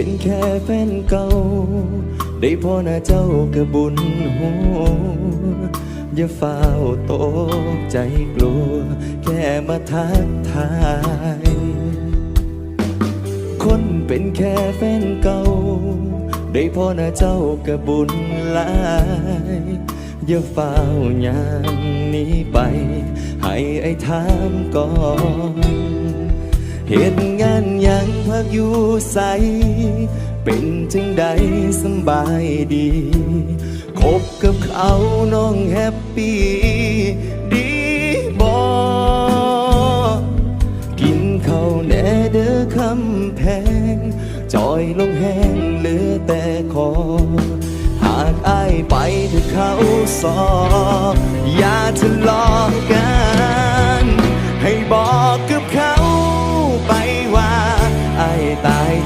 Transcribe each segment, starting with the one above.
เป็นแค่แฟนเก่า ได้พอหน้าเจ้ากระบุญหัวอย่าเฝ้าวตกใจกลัว แค่มาทักทาย คนเป็นแค่แฟนเก่า ได้พอหน้าเจ้ากระบุญหลายอย่าเฝ้าวยางนี้ไป ให้ไอ้ถามก่อน เหตุงานยังพักอยู่ใส เป็นจังใดสบายดี คบกับเขาน้องแฮปปี้ ดีบอกินข้าวแน่เด้อคำแพง จอยลงแห้งเหลือแต่คอ หากอายไปเถอะเขาสอบอย่าทะเลาะกัน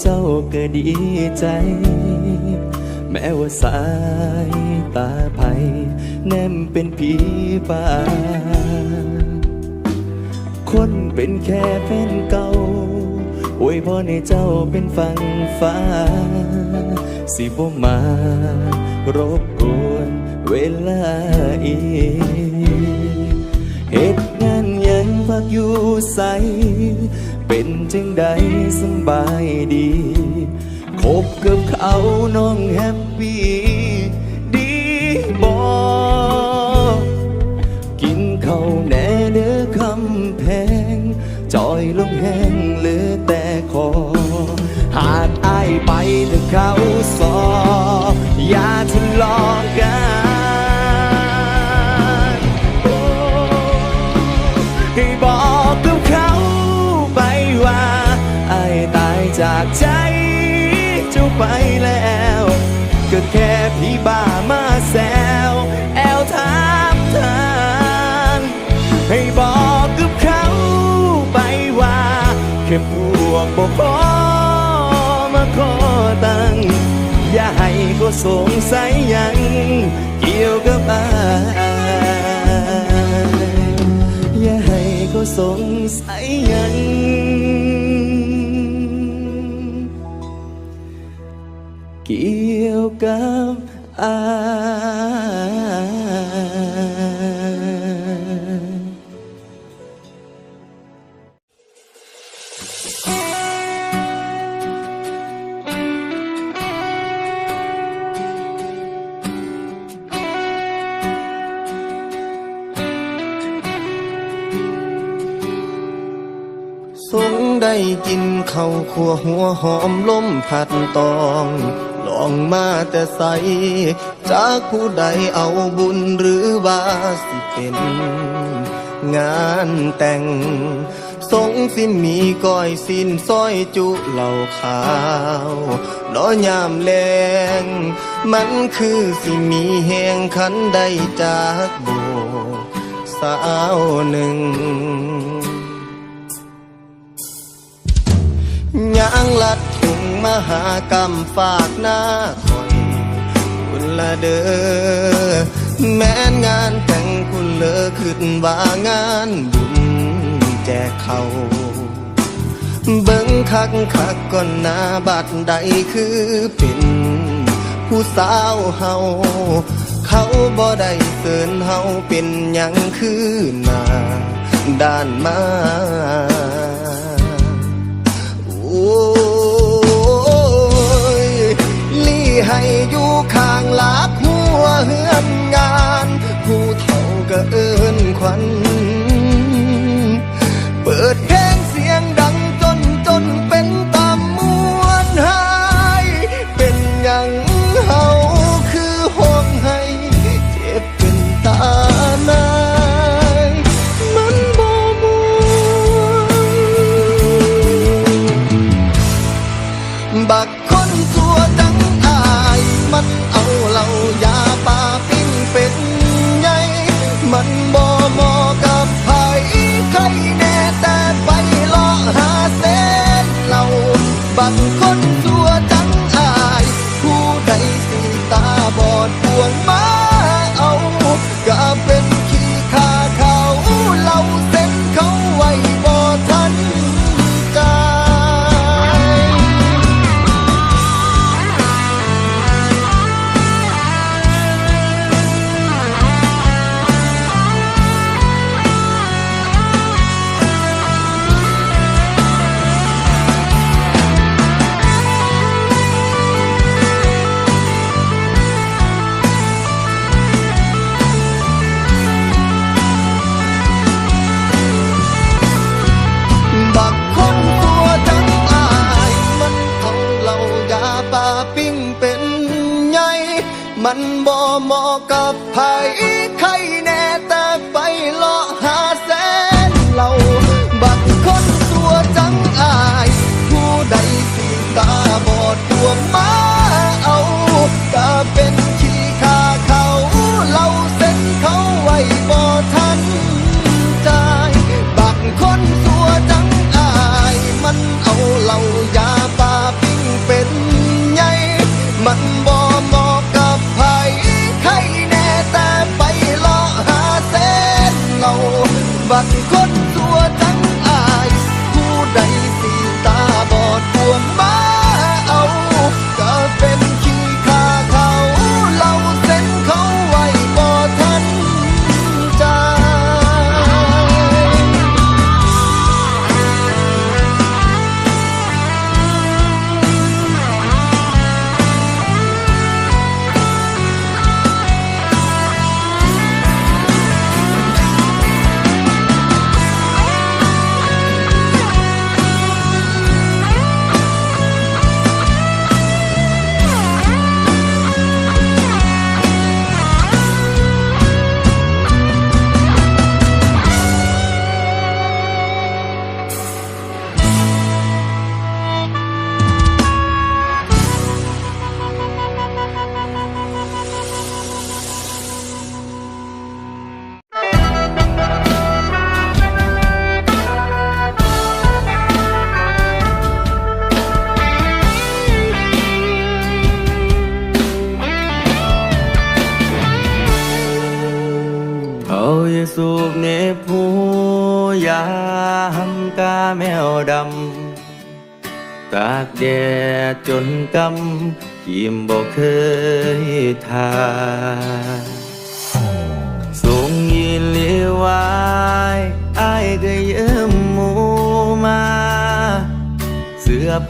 เจ้าก็ดีใจ แม้ว่าสายตาไผแนมเป็นผีป่า คนเป็นแค่แฟนเก่าอวยพรให้เจ้าเป็นฝั่งฟ้า สิบ่มารบกวนเวลาอีกเหตุงานยังพักอยู่ใส เป็นจังใดสบายดี คบกับเขาน้องแฮปปี้ดีบอกินเขาแน่เด้อคำแพงจอยลงแห้ง แล้ว ก็แค่พี่บ้ามาแซวแอลถามทางให้บอกกับเขาไปว่าแค่พวกบอกมาขอตังอย่าให้เขาสงสัยยังเกี่ยวกับอายอย่าให้เขาสงสัยยัง เกี่ยวกับอายสงได้กินข้าวขัวหัวหอมล้มผัดตอง องมาแต่ใส จากผู้ใดเอาบุญหรือว่าสิเป็น งานแต่ง สงสิมีก้อยสิ้นซอยจุเหล่าขาวน้อยามแลงมันคือสิมีแหงขันได้จากโบสาวหนึ่ง มหากรรมฝากหน้าคอยคุณละเด้อแม้นงานแต่งคุณเลอขึ้นว่างานบุญแจกเขาเบิ่งคักคักก่อนหน้าบัดใดคือเป็นผู้สาวเฮาเขาบ่ได้เสินเฮาเป็นหยังคือหน้าด้านมาโอ้ อยู่ข้างลากหัวเฮือนงาน ผู้เฒ่าก็เอินขวัน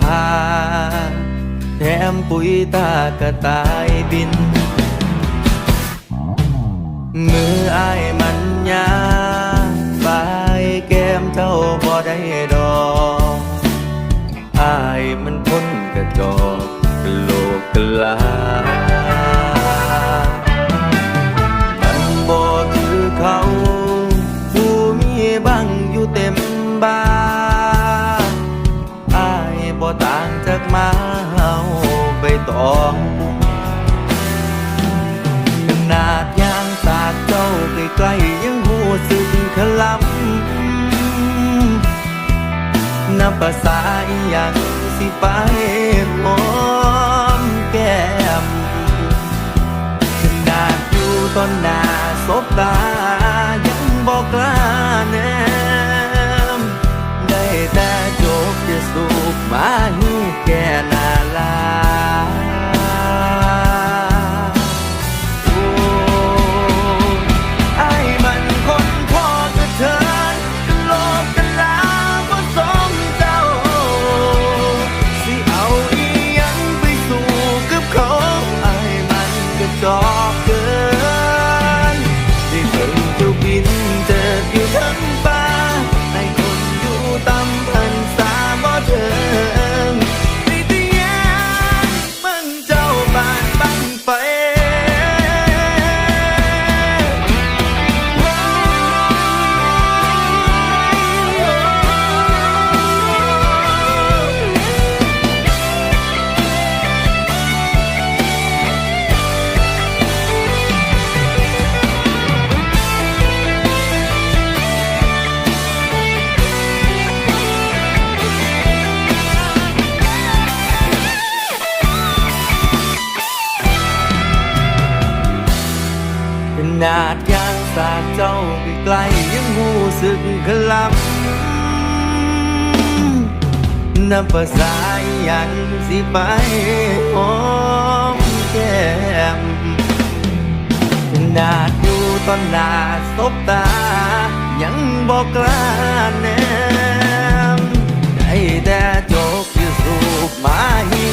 ภาแถมปุ๋ยตากระตายบิน มืออายมันยาปลายแก้มเจ้าบ่ได้ดอกอายมันพ้นกระจอกโลกกะลา บ่ต่างจากมาเฮาใบตองขนาดยางสาดเจ้าใกล้ๆยังหูสึกขลำนับภาษาอีหยังสิไปหอมแก้มขนาดอยู่ตอนหน้าสบตายังบอกกล้า นับภาษายันสิไปหอมแก้มนาดอยู่ตอนหน้าสบตา ยังบอกกล้าแนมได้แต่จกอยู่สูบมาหิ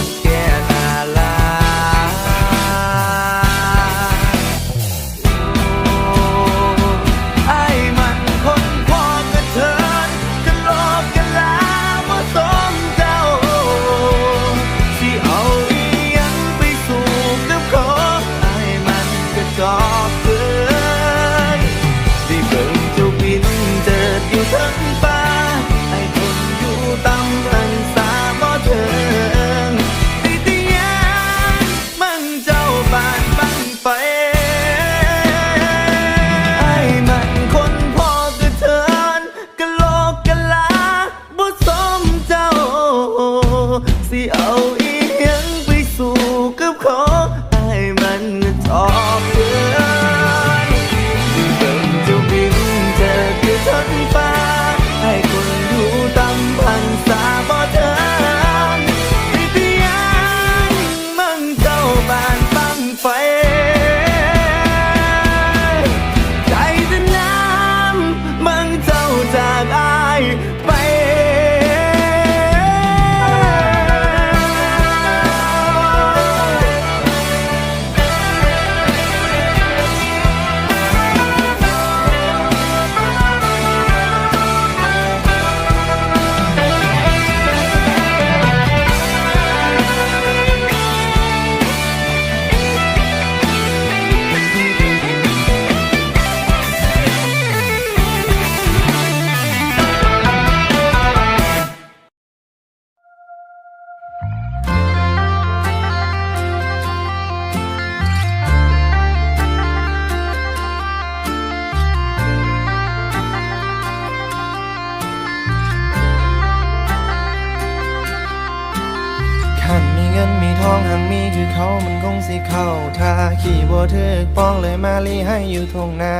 อยู่ทงนา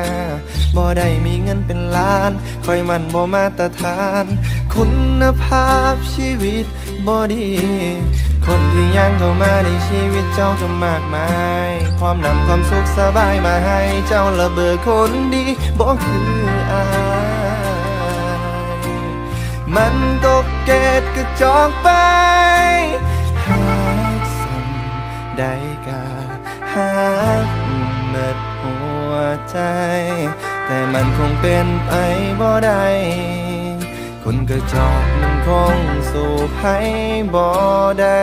บ่ได้มีเงินเป็นล้านคอยมันบ่มาตรฐาน คุณภาพชีวิตบ่ดี คนที่ยังเข้ามาในชีวิตเจ้าก็มากมาย ความนำความสุขสบายมาให้เจ้าระเบิดคนดีบ่คืออายมันตกเกตกระจอกไปหากสันได้กาหากเมิด ใจ แต่มันคงเป็นไปบ่ได้คนกระจอกมันคงสู้ให้บ่ได้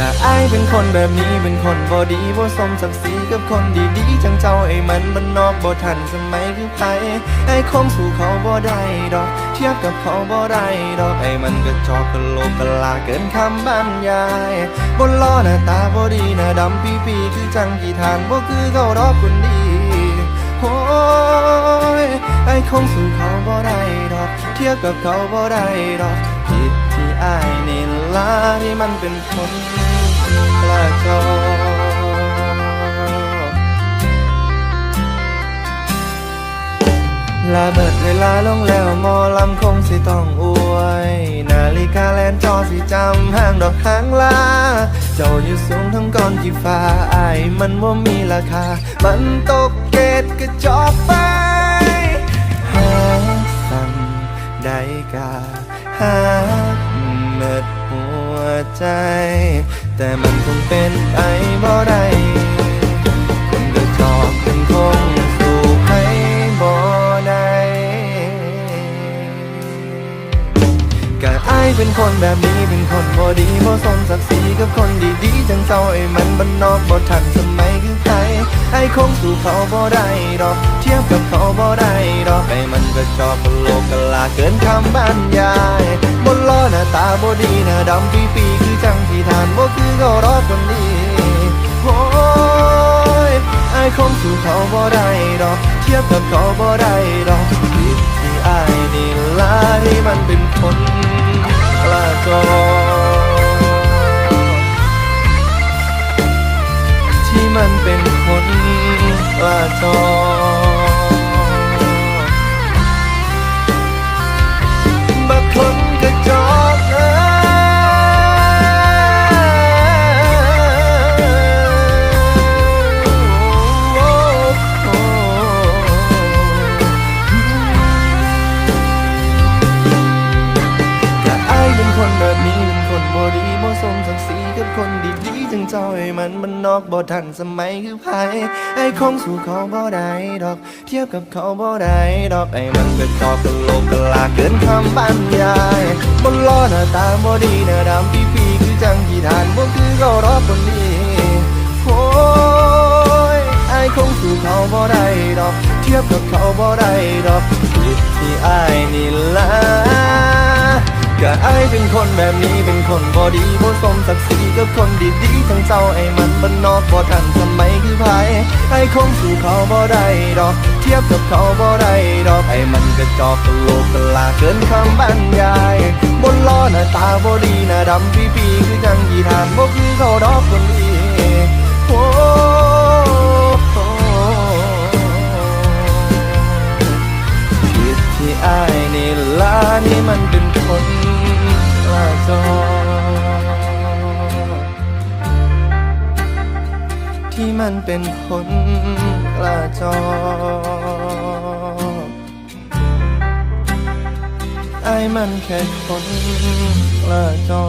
ก็อายเป็นคนแบบนี้เป็นคนบ่ดีบ่สมศักดิ์ศรีกับคนดีๆจังเจ้าไอ้มันมันนอกบ่ทันสมัยคือไผไอ้คงสู่เขาบ่ได้ดอก เทียบกับเขาบ่ได้ดอกไอ้มันก็จอกกะโลกกะลาเกินคำบรรยายบนล้อหน้าตาบ่ดีหน้าดำปีปีๆคือจังกี่ทานบ่คือเขาดอกคนดีโอ้ยไอ้คงสู่เขาบ่ได้ดอก เทียบกับเขาบ่ได้ดอกผิดที่อายนี่ล่ะที่มันเป็นคน จอ ลาเบิดเวลาลงแล้วมอลำคงสิต้องอวย นาฬิกาแลนจอสิจำห้างดอกหางลา เจ้าอยู่สูงทั้งก้อนที่ฟ้าอมันว่ามีราคา มันตกเกตก็จอบไปหาสั่งได้กาหาเมิดหัวใจ แต่มันคงเป็นไปบ่ได้คนกระจอกเป็นคงสู่ให้บ่ได้ก็อายเป็นคนแบบนี้เป็นคนบ่ดีบ่สมศักดิ์ศรีกับคนดีๆจังเจ้าไอ้มันบ้านนอกบ่ทันสมัยคือใครไอ้คงสู่เขาบ่ได้ดอก เทียบกับเขาบ่ได้ดอกไอ้มันก็จอกกะโลกกะลาเกินคำบรรยายบนล้อหน้าตาบ่ดีหน้าดำปีปีๆคือจัง ที่ทานบ่คือเขารอคนนี้โอ้ยไอ้คงสู่เขาบ่ได้ดอก เทียบกับเขาบ่ได้ดอกผิดที่ไอ้นี่ล่ะที่มันเป็นคนกล้าจอ สมัยคือไผไอ้คงสู่เขาบ่ได้ดอก เทียบกับเขาบ่ได้ดอกไอ้มันเก็จอกกะโหลกกะลาเกินคำบรรยายบนล้อหน้าตาบ่ดีหน้าดำปีปีๆคือจังที่ทานบ่คือเขารอกคนนี้โอ้ยไอ้คงสู่เขาบ่ได้ดอก เทียบกับเขาบ่ได้ดอกผิดที่ไอ้นี่ละ ก็ไอเป็นคนแบบนี้เป็นคนบอดีบ่สมศักดิ์ศรีกับคนดีๆทั้งเจ้าไอ้มันบ้านนอกบ่ทันสมัยคือไผไอ้คงสู่เขาบ่ได้ดอก เทียบกับเขาบ่ได้ดอกไอ้มันกระจอกกะโลกกลาเกินคำบรรยายบนล้อหน้าตาบ่ดีหน้าดำปีปีๆคือจังยีทานบ่คือเขาดอกคนดี เป็นคนกล้าจอไอ้มันแค่คนกล้าจอ